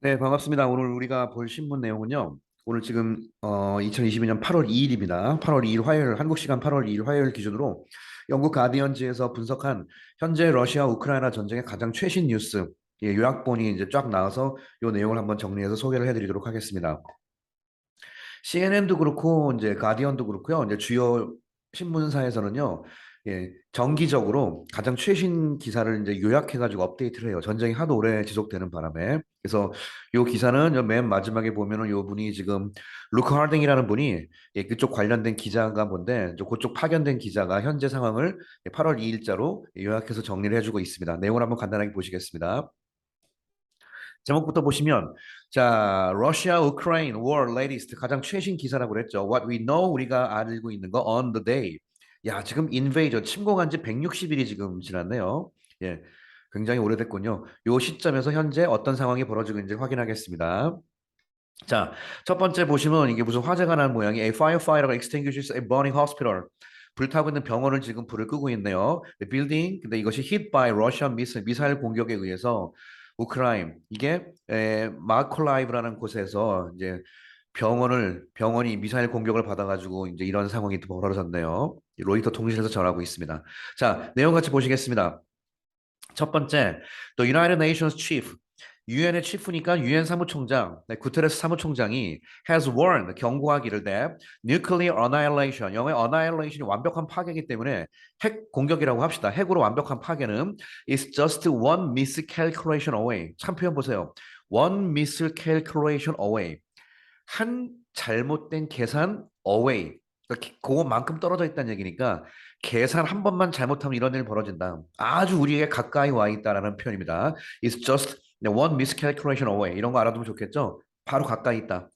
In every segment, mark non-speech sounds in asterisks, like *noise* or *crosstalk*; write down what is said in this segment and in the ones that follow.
네, 반갑습니다. 오늘 우리가 볼 신문 내용은요. 오늘 지금 어, 2022년 8월 2일입니다. 8월 2일 화요일, 한국 시간 8월 2일 화요일 기준으로 영국 가디언지에서 분석한 현재 러시아 우크라이나 전쟁의 가장 최신 뉴스 예, 요약본이 이제 쫙 나와서 이 내용을 한번 정리해서 소개를 해드리도록 하겠습니다. CNN도 그렇고 이제 가디언도 그렇고요. 이제 주요 신문사에서는요. 예, 정기적으로 가장 최신 기사를 이제 요약해가지고 업데이트를 해요. 전쟁이 하도 오래 지속되는 바람에. 그래서 요 기사는 맨 마지막에 보면은 요 분이 지금 루크 하딩이라는 분이 예, 그쪽 관련된 기자가 뭔데 그쪽 파견된 기자가 현재 상황을 8월 2일자로 요약해서 정리를 해주고 있습니다. 내용을 한번 간단하게 보시겠습니다. 제목부터 보시면 자 러시아 우크라인 war latest 가장 최신 기사라고 그랬죠. What we know 우리가 알고 있는 거 on the day. 야 지금 인베이저 침공한 지 160일이 지금 지났네요. 예, 굉장히 오래됐군요. 요 시점에서 현재 어떤 상황이 벌어지고 있는지 확인하겠습니다. 자, 첫 번째 보시면 이게 무슨 화재가 난 모양이 A firefighter extinguishes a burning hospital. 불타고 있는 병원을 지금 불을 끄고 있네요. The building, 근데 이것이 hit by Russian missile, 미사일 공격에 의해서 우크라인 이게 에, 마콜라이브라는 곳에서 이제 병원을 병원이 미사일 공격을 받아가지고 이제 이런 상황이 또 벌어졌네요. 로이터 통신에서 전하고 있습니다. 자 내용 같이 보시겠습니다. 첫 번째, The United Nations Chief 유엔의 치프니까 유엔 사무총장, 네, 구테레스 사무총장이 has warned 경고하기를 that nuclear annihilation, 영어의 annihilation이 완벽한 파괴이기 때문에 핵 공격이라고 합시다. 핵으로 완벽한 파괴는 is just one miscalculation away. 참 표현 보세요. one miscalculation away. 한 잘못된 계산 away. 그러니까 그것만큼 떨어져 있다는 얘기니까 계산 한 번만 잘못하면 이런 일이 벌어진다. 아주 우리에게 가까이 와 있다라는 표현입니다. It's just one miscalculation away. 이런 거 알아두면 좋겠죠? 바로 가까이 있다.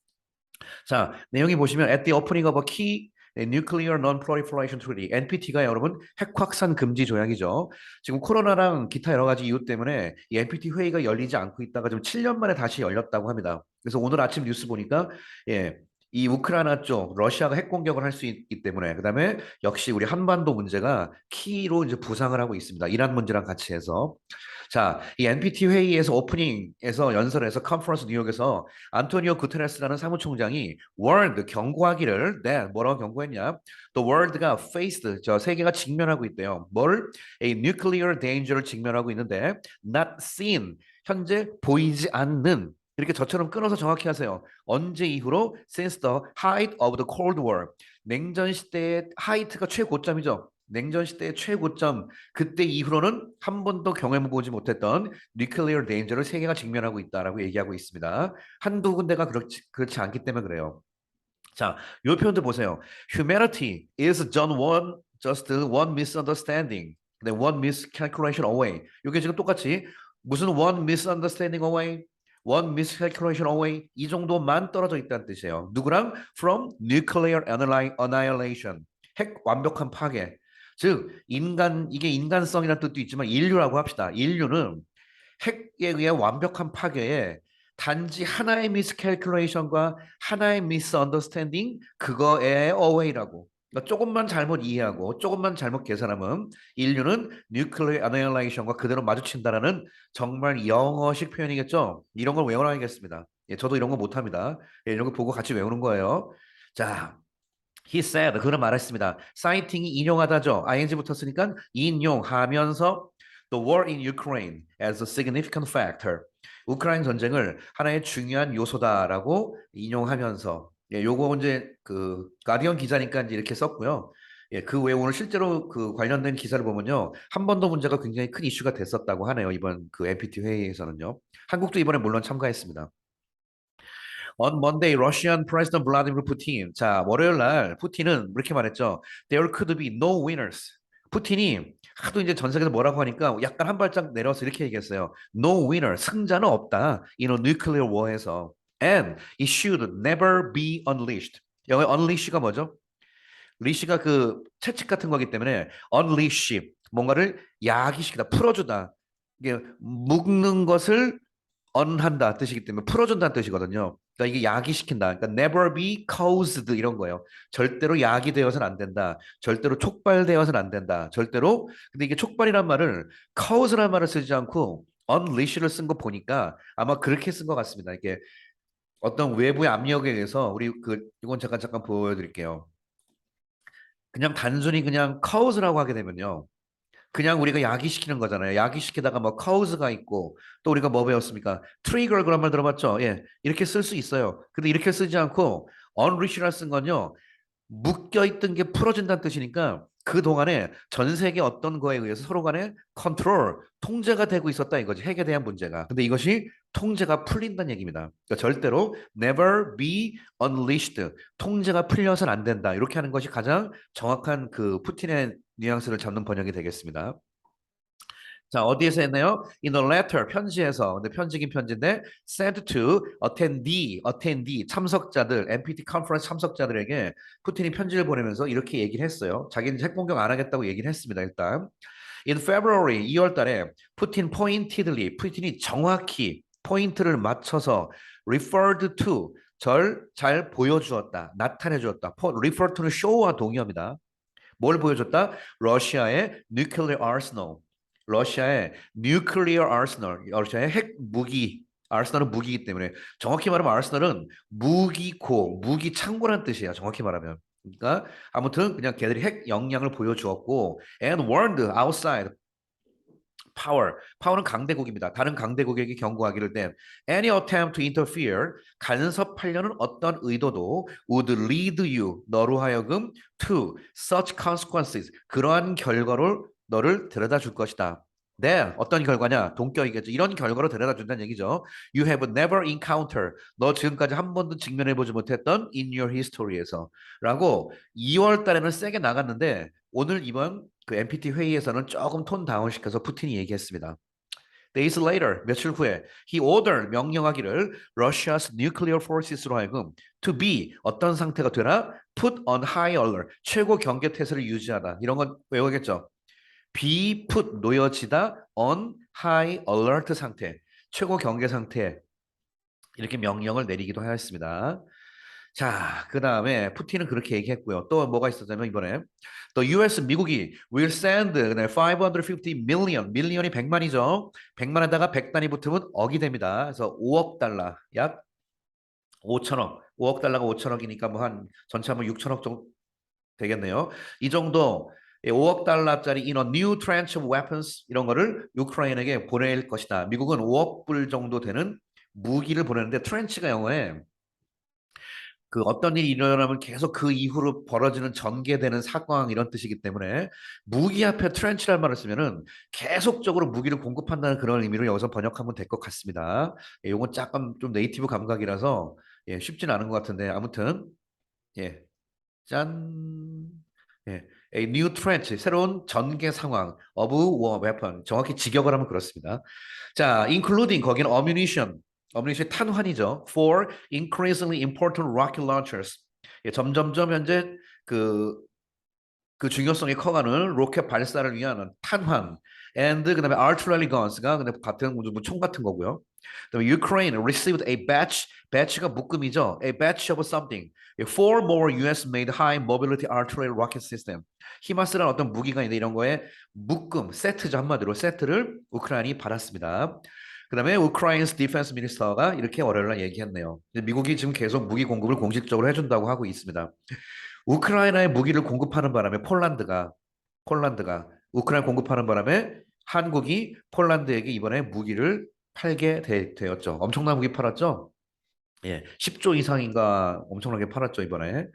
자, 내용이 보시면 at the opening of a key Nuclear Non-Proliferation Treaty, NPT가 여러분 핵 확산 금지 조약이죠. 지금 코로나랑 기타 여러 가지 이유 때문에 이 NPT 회의가 열리지 않고 있다가 지금 7년 만에 다시 열렸다고 합니다. 그래서 오늘 아침 뉴스 보니까 예, 이 우크라이나 쪽 러시아가 핵 공격을 할 수 있기 때문에 그다음에 역시 우리 한반도 문제가 키로 이제 부상을 하고 있습니다. 이란 문제랑 같이 해서 자, 이 NPT 회의에서 오프닝에서 연설에서 컨퍼런스 뉴욕에서 안토니오 구테레스라는 사무총장이 월드 경고하기를 네, 뭐라고 경고했냐? The world가 faced 저 세계가 직면하고 있대요. 뭘? A nuclear danger를 직면하고 있는데 not seen 현재 보이지 않는 이렇게 저처럼 끊어서 정확히 하세요. 언제 이후로 since the height of the Cold War 냉전 시대의 하이트가 최고점이죠. 냉전 시대의 최고점 그때 이후로는 한 번도 경험해 보지 못했던 뉴클리어 데인저를 세계가 직면하고 있다라고 얘기하고 있습니다. 한두 군데가 그렇지, 그렇지 않기 때문에 그래요. 자, 요 표현도 보세요. Humanity is just one, just one misunderstanding, one miscalculation away. 이게 지금 똑같이 무슨 one misunderstanding away, one miscalculation away 이 정도만 떨어져 있다는 뜻이에요. 누구랑? From nuclear annihilation. 핵 완벽한 파괴. 즉 인간 이게 인간성이라는 뜻도 있지만 인류라고 합시다. 인류는 핵에 의해 완벽한 파괴에 단지 하나의 미스캘큘레이션과 하나의 미스언더스탠딩 그거에 어웨이라고 그러니까 조금만 잘못 이해하고 조금만 잘못 계산하면 인류는 뉴클리어 아나일레이션과 그대로 마주친다라는 정말 영어식 표현이겠죠. 이런 걸 외워놔야겠습니다. 예, 저도 이런 거 못합니다. 예, 이런 거 보고 같이 외우는 거예요. 자, He said 그는 말했습니다. citing이 인용하다죠. ing 붙었으니까 인용하면서 the war in Ukraine as a significant factor. 우크라이나 전쟁을 하나의 중요한 요소다라고 인용하면서 예, 요거 이제 그 가디언 기자니까 이제 이렇게 썼고요. 예, 그 외에 오늘 실제로 그 관련된 기사를 보면요. 한 번 더 문제가 굉장히 큰 이슈가 됐었다고 하네요. 이번 그 NPT 회의에서는요. 한국도 이번에 물론 참가했습니다. On Monday, Russian President Vladimir Putin. 자, 월요일 날 푸틴은 이렇게 말했죠. There could be no winners. 푸틴이 하도 이제 전 세계에서 뭐라고 하니까 약간 한 발짝 내려서 이렇게 얘기했어요. No winner. 승자는 없다. 이 you know, nuclear war에서. And it should never be unleashed. 영어 unleash가 뭐죠? 리시가 그 채찍 같은 거기 때문에 unleash 뭔가를 야기시키다 풀어주다 이게 묶는 것을 언한다 뜻이기 때문에 풀어준다는 뜻이거든요. 그러니까 이게 야기시킨다. 그러니까 never be caused 이런 거예요. 절대로 야기되어서는 안 된다. 절대로 촉발되어서는 안 된다. 절대로 근데 이게 촉발이란 말을 cause란 말을 쓰지 않고 unleash를 쓴 거 보니까 아마 그렇게 쓴 것 같습니다. 이게 어떤 외부의 압력에 의해서 우리 그 이건 잠깐 잠깐 보여드릴게요. 그냥 단순히 그냥 카우스라고 하게 되면요. 그냥 우리가 야기시키는 거잖아요. 야기시키다가 뭐 카우스가 있고 또 우리가 뭐 배웠습니까? 트리거 그런 말 들어봤죠? 예. 이렇게 쓸 수 있어요. 근데 이렇게 쓰지 않고 unleash라 쓴 건요. 묶여 있던 게 풀어진다는 뜻이니까 그 동안에 전 세계 어떤 거에 의해서 서로 간에 컨트롤, 통제가 되고 있었다 이거지. 핵에 대한 문제가. 근데 이것이 통제가 풀린다는 얘기입니다. 그러니까 절대로 never be unleashed. 통제가 풀려서는 안 된다. 이렇게 하는 것이 가장 정확한 그 푸틴의 뉘앙스를 잡는 번역이 되겠습니다. 자, 어디에서 했나요? In a letter, 편지에서. 근데 편지긴 편지인데, sent to attendee, attendee, 참석자들, NPT 컨퍼런스 참석자들에게 푸틴이 편지를 보내면서 이렇게 얘기를 했어요. 자기는 핵 공격 안 하겠다고 얘기를 했습니다, 일단. In February, 2월 달에 푸틴 pointedly, 푸틴이 정확히 포인트를 맞춰서 referred to, 절 잘 보여주었다, 나타내 주었다. refer to는 show와 동의어입니다. 뭘 보여줬다? 러시아의 nuclear arsenal. 러시아의 nuclear arsenal. 러시아의 핵 무기. 아르세널은 무기이기 때문에 정확히 말하면 아르세널은 무기고, 무기 창고란 뜻이에요. 정확히 말하면. 그러니까 아무튼 그냥 걔들이 핵 역량을 보여주었고 and warned outside power. 파워는 강대국입니다. 다른 강대국에게 경고하기를 땐 any attempt to interfere 간섭하려는 어떤 의도도 would lead you 너로 하여금 to such consequences 그러한 결과를 너를 데려다 줄 것이다. 네, 어떤 결과냐? 동격이겠죠. 이런 결과로 데려다 준다는 얘기죠. You have never encountered. 너 지금까지 한 번도 직면해 보지 못했던 in your history에서. 라고 2월 달에는 세게 나갔는데 오늘 이번 그 NPT 회의에서는 조금 톤 다운시켜서 푸틴이 얘기했습니다. Days later, 며칠 후에 he ordered 명령하기를 Russia's nuclear forces로 하여금 to be 어떤 상태가 되나 put on high alert 최고 경계 태세를 유지하다 이런 건 외우겠죠. Be put 놓여지다 on high alert 상태 최고 경계 상태 이렇게 명령을 내리기도 하였습니다. 자, 그 다음에 푸틴은 그렇게 얘기했고요. 또 뭐가 있었냐면 이번에 또 US 미국이 will send 그다음에 550 million, 밀리언이 100만이죠. 100만에다가 100단위 붙으면 억이 됩니다. 그래서 5억 달러, 약 5천억, 5억 달러가 5천억이니까 뭐 한 전체 한번 6천억 정도 되겠네요. 이 정도 5억 달러짜리 in a new tranche of weapons 이런 거를 우크라이나에게 보낼 것이다. 미국은 5억 불 정도 되는 무기를 보내는데 트렌치가 영어에 그 어떤 일이 일어나면 계속 그 이후로 벌어지는 전개되는 상황 이런 뜻이기 때문에 무기 앞에 트렌치란 말을 쓰면은 계속적으로 무기를 공급한다는 그런 의미로 여기서 번역하면 될 것 같습니다. 예, 요건 조금 좀 네이티브 감각이라서 예, 쉽지는 않은 것 같은데 아무튼 예, 짠. 예, a new trench 새로운 전개 상황 of war weapon 정확히 직역을 하면 그렇습니다. 자, including 거기는 ammunition 어머니의 탄환이죠. For increasingly important rocket launchers. 예, 점점점 현재 그, 그 중요성이 커가는 로켓 발사를 위한 탄환. And 그 다음에 artillery guns가 같은 뭐총 같은 거고요. 그다음에 Ukraine received a batch. batch가 묶음이죠. A batch of something. Four more U.S.-made high mobility artillery rocket system. 히마스라는 어떤 무기가 있는데 이런 거에 묶음, 세트죠 한마디로 세트를 우크라이나이 받았습니다. 그 다음에 우크라이나스 디펜스 미니스터가 이렇게 월요일 날 얘기했네요. 미국이 지금 계속 무기 공급을 공식적으로 해준다고 하고 있습니다. 우크라이나에 무기를 공급하는 바람에 폴란드가 폴란드가 우크라이나 공급하는 바람에 한국이 폴란드에게 이번에 무기를 팔게 되, 었죠 엄청난 무기 팔았죠. 예, 10조 이상인가 엄청나게 팔았죠 이번에.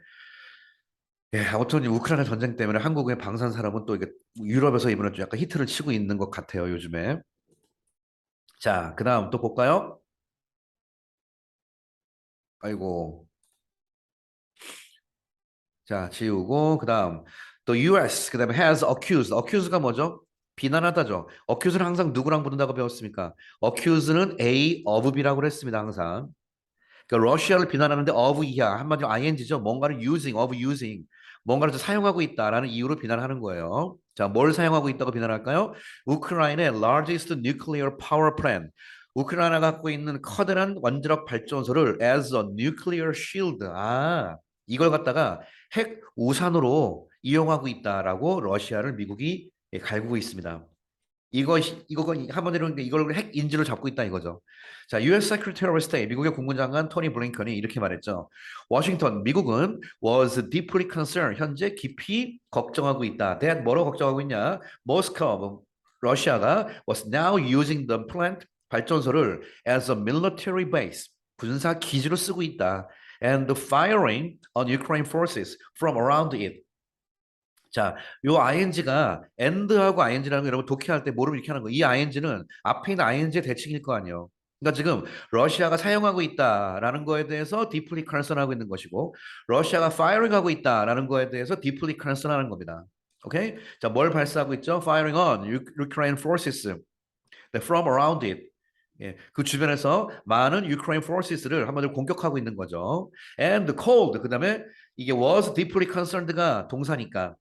예, 아무튼 우크라이나 전쟁 때문에 한국의 방산 사람은 또 이게 유럽에서 이번에 좀 약간 히트를 치고 있는 것 같아요 요즘에. 자, 그 다음 또 볼까요? 아이고. 자, 지우고, 그 다음. 또 US, 그 다음에 has accused. accuse가 뭐죠? 비난하다죠. accuse는 항상 누구랑 붙는다고 배웠습니까? accuse는 A of B라고 했습니다, 항상. 그러니까 러시아를 비난하는데 of 이하, 한마디로 ing죠. 뭔가를 using, of using. 뭔가를 사용하고 있다라는 이유로 비난하는 거예요. 자, 뭘 사용하고 있다고 비난할까요? 우크라이나의 largest nuclear power plant. 우크라이나가 갖고 있는 커다란 원자력 발전소를 as a nuclear shield. 아, 이걸 갖다가 핵 우산으로 이용하고 있다라고 러시아를 미국이 갈구고 있습니다. 이거 이거 한번 이러는데 이걸 핵 인지로 잡고 있다 이거죠. 자, U.S. Secretary of State 미국의 국무장관 토니 블링컨이 이렇게 말했죠. 워싱턴 미국은 was deeply concerned 현재 깊이 걱정하고 있다. that 뭐로 걱정하고 있냐? 모스크바 러시아가 was now using the plant 발전소를 as a military base 군사 기지로 쓰고 있다. and firing on Ukraine forces from around it. 자, 요 ing가 and하고 ing라는 거 여러분 독해할 때 모르면 이렇게 하는 거. 이 ing는 앞에 있는 ing의 대칭일 거 아니에요. 그러니까 지금 러시아가 사용하고 있다라는 거에 대해서 deeply concern하고 있는 것이고 러시아가 firing하고 있다라는 거에 대해서 deeply concern하는 겁니다. 오케이? 자, 뭘 발사하고 있죠? firing on Ukraine forces from around it. 예, 그 주변에서 많은 Ukraine forces를 한마디로 공격하고 있는 거죠. And cold. 그 다음에 이게 was deeply concerned가 동사니까.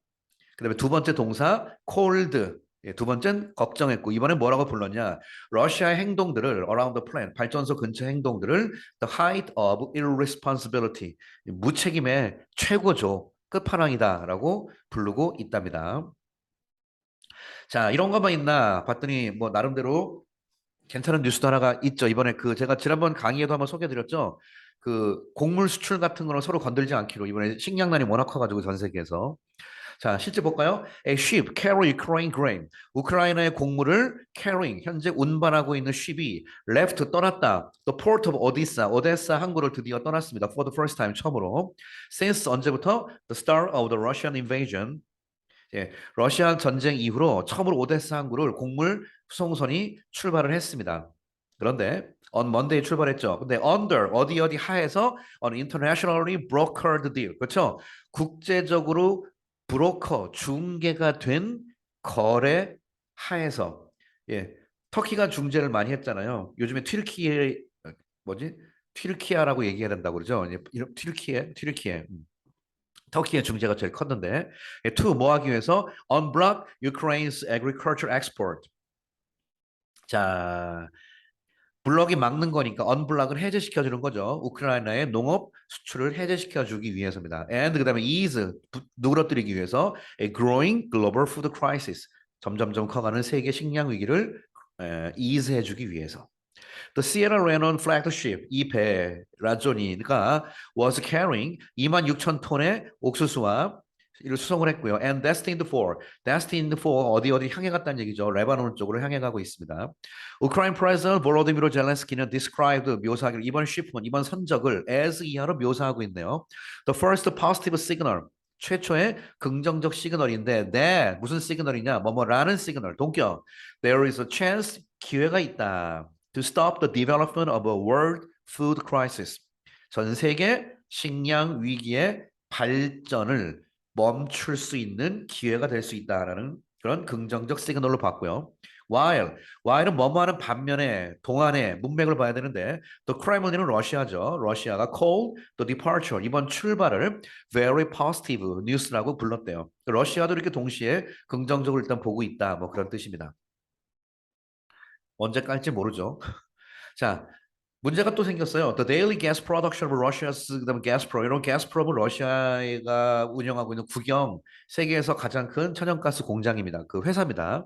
그 다음에 두 번째 동사 cold. 예, 두 번째는 걱정했고 이번에 뭐라고 불렀냐? 러시아의 행동들을 around the plant 발전소 근처 행동들을 the height of irresponsibility 무책임의 최고조 끝판왕이다 라고 부르고 있답니다. 자 이런 것만 있나 봤더니 뭐 나름대로 괜찮은 뉴스도 하나가 있죠. 이번에 그 제가 지난번 강의에도 한번 소개드렸죠. 그 곡물 수출 같은 거는 서로 건들지 않기로 이번에 식량난이 워낙 커가지고 전 세계에서 자, 실제 볼까요? A ship carry Ukraine grain. 우크라이나의 곡물을 carrying 현재 운반하고 있는 ship이 left 떠났다. The port of Odessa, 오데사 항구를 드디어 떠났습니다. For the first time 처음으로. Since 언제부터? The start of the Russian invasion. 예, 러시아 전쟁 이후로 처음으로 오데사 항구를 곡물 수송선이 출발을 했습니다. 그런데 on Monday 출발했죠. 근데 under 어디 어디 하에서 on internationally brokered deal. 그렇죠? 국제적으로 브로커 중개가 된 거래 하에서 예 터키가 중재를 많이 했잖아요. 요즘에 튀르키예 뭐지 튀르키아라고 얘기해야 된다고 그러죠. 튀르키예 튀르키예 음. 터키의 중재가 제일 컸는데 예, to 뭐 하기 위해서 unblock Ukraine's agriculture export. 자 블럭이 막는 거니까 언블락을 해제시켜 주는 거죠. 우크라이나의 농업 수출을 해제시켜 주기 위해서입니다. and 그다음에 ease 누그러뜨리기 위해서 a growing global food crisis 점점점 커가는 세계 식량 위기를 에, ease 해 주기 위해서. The Sierra Leone flagship 이 배 라조니가 was carrying 2만 6천 톤의 옥수수와 이를 수송을 했고요. And destined for, destined for 어디 어디 향해 갔다는 얘기죠. 레바논 쪽으로 향해 가고 있습니다. 우크라이나 프레sident 볼로디미르 젤렌스키는 described 묘사하기를 이번 shipment, 이번 선적을 as 이하로 묘사하고 있네요. The first positive signal, 최초의 긍정적 시그널인데 that 무슨 시그널이냐? 뭐뭐라는 시그널, 동격. There is a chance, 기회가 있다. To stop the development of a world food crisis. 전 세계 식량 위기의 발전을 멈출 수 있는 기회가 될 수 있다라는 그런 긍정적 시그널로 봤고요. while, while은 뭐뭐하는 반면에 동안에 문맥을 봐야 되는데 the Kremlin은 러시아죠. 러시아가 call the departure 이번 출발을 very positive news라고 불렀대요. 러시아도 이렇게 동시에 긍정적으로 일단 보고 있다. 뭐 그런 뜻입니다. 언제 깔지 모르죠. *laughs* 자, 문제가 또 생겼어요. The daily gas production of Russia's 그다음에 Gazprom 이런 가스프롬은 러시아가 운영하고 있는 국영 세계에서 가장 큰 천연가스 공장입니다. 그 회사입니다.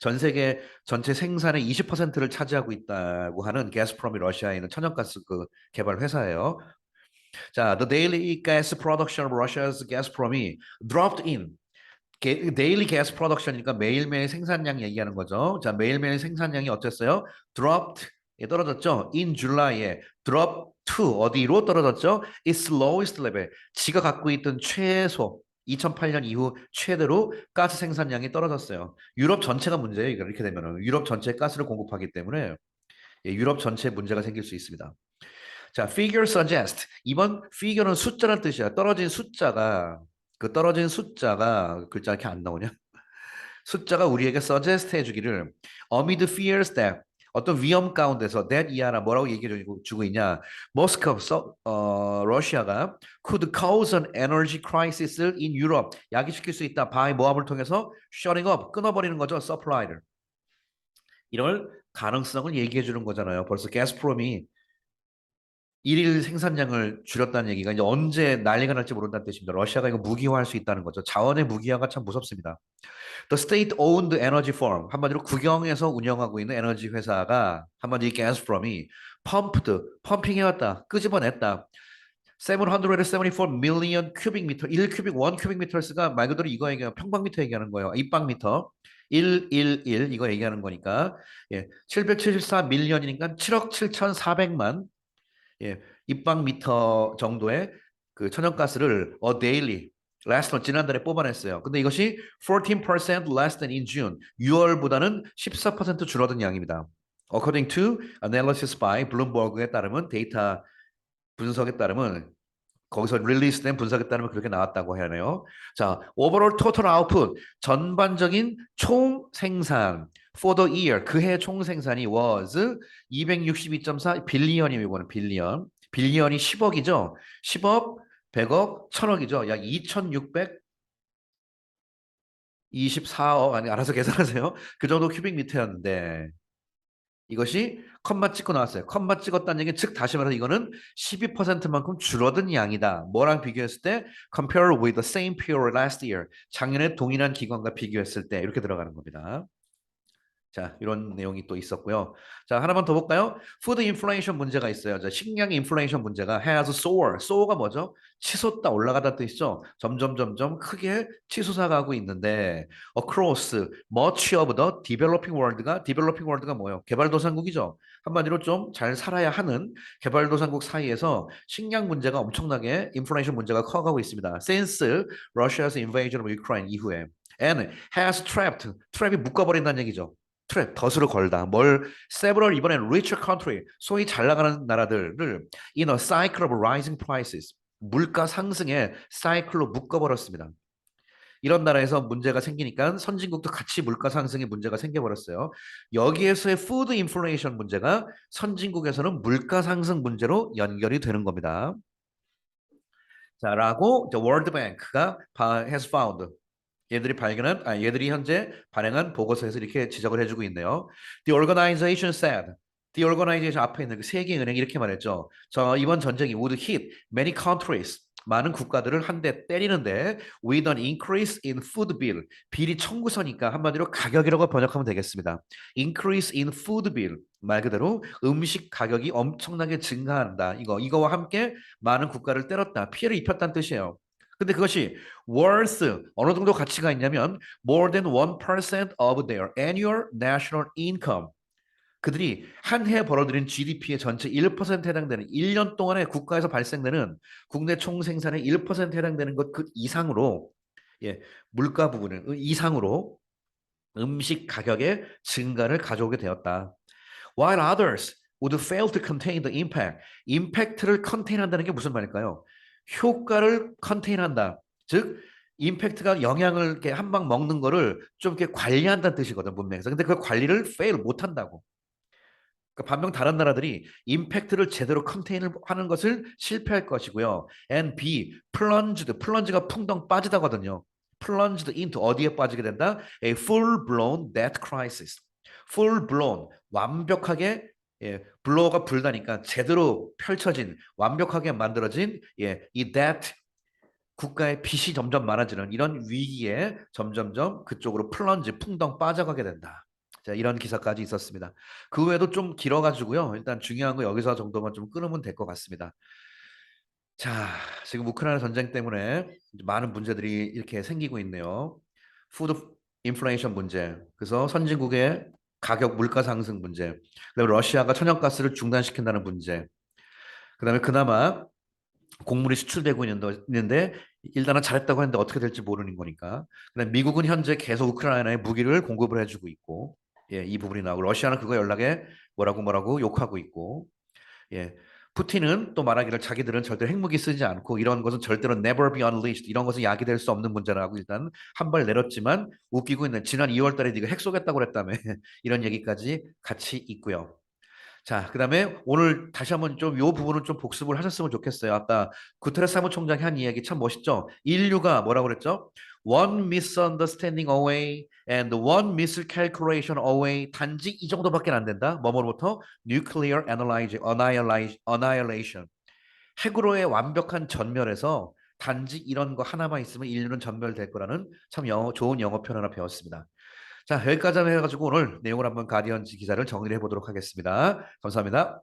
전 세계 전체 생산의 20%를 차지하고 있다고 하는 가스프롬이 러시아에 있는 천연가스 그 개발 회사예요. 자, the daily gas production of Russia's Gazprom이 dropped in 데일리 가스 프로덕션이니까 매일매일 생산량 얘기하는 거죠. 자, 매일매일 생산량이 어땠어요? dropped 예, 떨어졌죠. In July에 drop to 어디로 떨어졌죠? Its lowest level. 지가 갖고 있던 최소 2008년 이후 최대로 가스 생산량이 떨어졌어요. 유럽 전체가 문제예요. 이렇게 되면은 유럽 전체 가스를 공급하기 때문에 예, 유럽 전체 문제가 생길 수 있습니다. 자, figure suggest. 이번 figure는 숫자란 뜻이야. 떨어진 숫자가 그 떨어진 숫자가 글자 이렇게 안 나오냐? *laughs* 숫자가 우리에게 suggest 해주기를 amid fears that 어떤 위험 가운데서 that 이하나 뭐라고 얘기해 주고 있냐? 모스크바, 어, 러시아가 could cause an energy crisis in Europe. 야기시킬 수 있다. 바의 모함을 통해서 shutting up, 끊어버리는 거죠. supply를. 이럴 가능성을 얘기해 주는 거잖아요. 벌써 가스프롬이 일일 생산량을 줄였다는 얘기가 이제 언제 난리가 날지 모른다는 뜻입니다. 러시아가 이거 무기화할 수 있다는 거죠. 자원의 무기화가 참 무섭습니다. The state-owned energy firm 한마디로 국영에서 운영하고 있는 에너지 회사가 한마디로 이 가스프롬이 펌프드 펌핑해왔다 끄집어냈다 774 million cubic meter 1 cubic 1 cubic meters가 말 그대로 이거 얘기하는 평방미터 얘기하는 거예요 입방미터 111 이거 얘기하는 거니까 예, 774 밀리언이니까 7억 7,400만 예, 입방 미터 정도의 그 천연가스를 a daily last month 지난달에 뽑아냈어요. 근데 이것이 14% less than in June. 6월보다는 14% 줄어든 양입니다. According to analysis by 블룸버그에 따르면 데이터 분석에 따르면 거기서 릴리스된 분석에 따르면 그렇게 나왔다고 하네요. 자, overall total output 전반적인 총 생산 for the year 그해 총 생산이 was 262.4 빌리언이에요. 이거는 빌리언. 빌리언이 10억이죠. 10억, 100억, 1000억이죠. 약 2624억 아니 알아서 계산하세요. 그 정도 큐빅 미터였는데 이것이 컴마 찍고 나왔어요. 컴마 찍었다는 얘기는 즉 다시 말해서 이거는 12%만큼 줄어든 양이다. 뭐랑 비교했을 때 compare with the same period last year. 작년에 동일한 기간과 비교했을 때 이렇게 들어가는 겁니다. 자, 이런 내용이 또 있었고요. 자, 하나만 더 볼까요? 푸드 인플레이션 문제가 있어요. 자, 식량 인플레이션 문제가 has soar. soar가 뭐죠? 치솟다 올라가다 뜻이죠. 점점 점점 크게 치솟아가고 있는데 across much of the developing world가 developing world가 뭐예요? 개발도상국이죠. 한마디로 좀 잘 살아야 하는 개발도상국 사이에서 식량 문제가 엄청나게 인플레이션 문제가 커가고 있습니다. since Russia's invasion of Ukraine 이후에 and has trapped 트랩이 묶어버린다는 얘기죠. 트랩 덫으로 걸다. 뭘 several 이번엔 richer country 소위 잘 나가는 나라들을 in a cycle of rising prices 물가 상승의 사이클로 묶어버렸습니다. 이런 나라에서 문제가 생기니까 선진국도 같이 물가 상승의 문제가 생겨버렸어요. 여기에서의 푸드 인플레이션 문제가 선진국에서는 물가 상승 문제로 연결이 되는 겁니다. 자, 라고 The World Bank가 has found 얘들이 발견한, 아, 얘들이 현재 발행한 보고서에서 이렇게 지적을 해주고 있네요. The organization said, the organization 앞에 있는 그 세계 은행이 이렇게 말했죠. 저 이번 전쟁이 would hit many countries. 많은 국가들을 한 대 때리는데 with an increase in food bill. 빌이 청구서니까 한마디로 가격이라고 번역하면 되겠습니다. increase in food bill. 말 그대로 음식 가격이 엄청나게 증가한다. 이거 이거와 함께 많은 국가를 때렸다. 피해를 입혔다는 뜻이에요. 근데 그것이 worth 어느 정도 가치가 있냐면 more than 1% of their annual national income. 그들이 한 해 벌어들인 GDP의 전체 1%에 해당되는 1년 동안에 국가에서 발생되는 국내 총생산의 1%에 해당되는 것 그 이상으로 예, 물가 부분은 이상으로 음식 가격의 증가를 가져오게 되었다. While others would fail to contain the impact. 임팩트를 컨테인한다는 게 무슨 말일까요? 효과를 컨테인한다. 즉 임팩트가 영향을 이렇게 한 방 먹는 거를 좀 이렇게 관리한다는 뜻이거든 문맥에서. 근데 그 관리를 fail 못 한다고. 그러니까 반면 다른 나라들이 임팩트를 제대로 컨테인을 하는 것을 실패할 것이고요. and B, plunged, plunge가 풍덩 빠지다거든요. plunged into 어디에 빠지게 된다? A full-blown debt crisis. full-blown, 완벽하게 예, 블로어가 불다니까 제대로 펼쳐진 완벽하게 만들어진 예, 이 debt 국가의 빚이 점점 많아지는 이런 위기에 점점점 그쪽으로 플런지 풍덩 빠져가게 된다. 자, 이런 기사까지 있었습니다. 그 외에도 좀 길어가지고요. 일단 중요한 거 여기서 정도만 좀 끊으면 될 것 같습니다. 자, 지금 우크라이나 전쟁 때문에 많은 문제들이 이렇게 생기고 있네요. 푸드 인플레이션 문제. 그래서 선진국의 가격 물가 상승 문제, 그다음에 러시아가 천연가스를 중단시킨다는 문제, 그다음에 그나마 곡물이 수출되고 있는데 일단은 잘했다고 했는데 어떻게 될지 모르는 거니까. 그다음에 미국은 현재 계속 우크라이나에 무기를 공급을 해주고 있고, 예, 이 부분이 나오고 러시아는 그거 연락에 뭐라고 뭐라고 욕하고 있고, 예, 푸틴은 또 말하기를 자기들은 절대 핵무기 쓰지 않고 이런 것은 절대로 never be unleashed 이런 것은 야기될 수 없는 문제라고 일단 한 발 내렸지만 웃기고 있는 지난 2월 달에 네가 핵 쏘겠다고 그랬다며 *laughs* 이런 얘기까지 같이 있고요. 자, 그다음에 오늘 다시 한번 좀 요 부분을 좀 복습을 하셨으면 좋겠어요. 아까 구테레스 사무총장이 한 이야기 참 멋있죠. 인류가 뭐라고 그랬죠? One misunderstanding away and one miscalculation away. 단지 이 정도밖에 안 된다. 뭐뭐로부터 nuclear annihilation. 핵으로의 완벽한 전멸에서 단지 이런 거 하나만 있으면 인류는 전멸될 거라는 참 영어, 좋은 영어 표현 하나 배웠습니다. 자, 여기까지 해가지고 오늘 내용을 한번 가디언지 기사를 정리해 보도록 하겠습니다. 감사합니다.